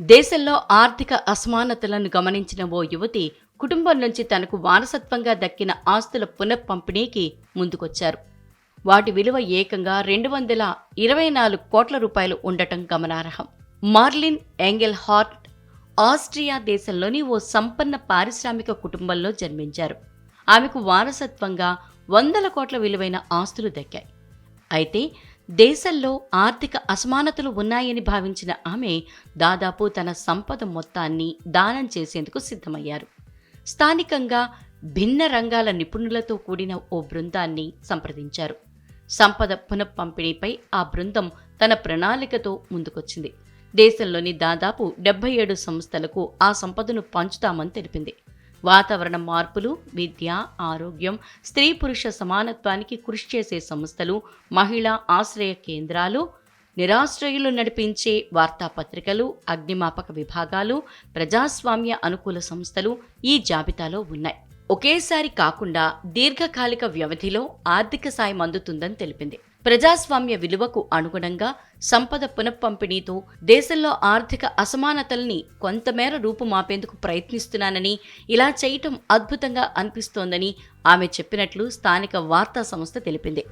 దేశంలో ఆర్థిక అసమానతలను గమనించిన ఓ యువతి కుటుంబం నుంచి తనకు వారసత్వంగా దక్కిన ఆస్తుల పునఃపంపిణీకి ముందుకొచ్చారు. వాటి విలువ ఏకంగా రెండు వందల ఇరవై నాలుగు కోట్ల రూపాయలు ఉండటం గమనార్హం. మార్లిన్ ఎంగెల్ హార్ట్ ఆస్ట్రియా దేశంలోని ఓ సంపన్న పారిశ్రామిక కుటుంబంలో జన్మించారు. ఆమెకు వారసత్వంగా వందల కోట్ల విలువైన ఆస్తులు దక్కాయి. అయితే దేశంలో ఆర్థిక అసమానతలు ఉన్నాయని భావించిన ఆమె దాదాపు తన సంపద మొత్తాన్ని దానం చేసేందుకు సిద్ధమయ్యారు. స్థానికంగా భిన్న రంగాల నిపుణులతో కూడిన ఓ బృందాన్ని సంప్రదించారు. సంపద పునఃపంపిణీపై ఆ బృందం తన ప్రణాళికతో ముందుకొచ్చింది. దేశంలోని దాదాపు డెబ్బై ఏడు సంస్థలకు ఆ సంపదను పంచుతామని తెలిపింది. వాతావరణ మార్పులు విద్య ఆరోగ్యం స్త్రీ పురుష సమానత్వానికి కృషి చేసే సంస్థలు మహిళా ఆశ్రయ కేంద్రాలు నిరాశ్రయులు నడిపించే వార్తాపత్రికలు అగ్నిమాపక విభాగాలు ప్రజాస్వామ్య అనుకూల సంస్థలు ఈ జాబితాలో ఉన్నాయి. ఒకేసారి కాకుండా దీర్ఘకాలిక వ్యవధిలో ఆర్థిక సాయం అందుతుందని తెలిపింది. ప్రజాస్వామ్య విలువకు అనుగుణంగా సంపద పునఃపంపిణీతో దేశంలో ఆర్థిక అసమానతల్ని కొంతమేర రూపుమాపేందుకు ప్రయత్నిస్తున్నానని ఇలా చేయటం అద్భుతంగా అనిపిస్తోందని ఆమె చెప్పినట్లు స్థానిక వార్తా సంస్థ తెలిపింది.